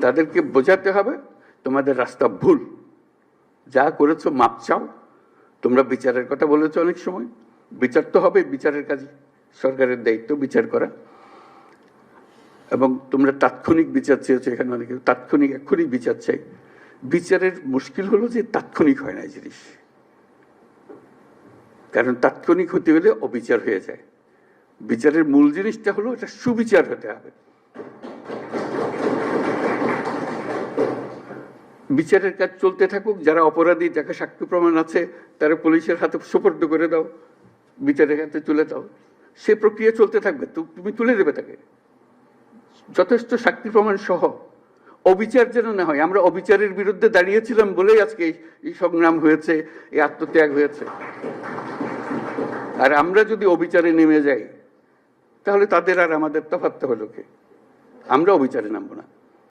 তাদেরকে বোঝাতে হবে, তোমাদের রাস্তা ভুল। যা করেছ মাপ চাও। তোমরা বিচারের কথা বলেছ অনেক সময়। বিচার তো হবে, বিচারের কাজ, সরকারের দায়িত্ব বিচার করা। এবং তোমরা তাৎক্ষণিক বিচার চেয়েছো এখানে অনেকে, তাৎক্ষণিক এক্ষুনি বিচার চাই। বিচারের মুশকিল হলো যে তাৎক্ষণিক হয় না জিনিস। কারণ তাৎক্ষণিক হতে হলে অবিচার হয়ে যায়। বিচারের মূল জিনিসটা হলো এটা সুবিচার হতে হবে। বিচারের কাজ চলতে থাকুক, যারা অপরাধী, যাকে সাক্ষ্য প্রমাণ আছে, তারা পুলিশের হাতে সুপর্দ করে দাও, বিচারের হাতে তুলে দাও। সে প্রক্রিয়া চলতে থাকবে তুমি তুলে দেবে তাকে। যথেষ্ট সাক্ষী প্রমাণ সহ। অবিচার যেন না হয়, আমরা অবিচারের বিরুদ্ধে দাঁড়িয়েছিলাম বলেই আজকে এই- সংগ্রাম হয়েছে, এই আত্মত্যাগ হয়েছে। আর আমরা যদি অবিচারে নেমে যাই, তাহলে তাদের আর আমাদের তফাৎ হলো কি? আমরা অবিচারে নামবো না।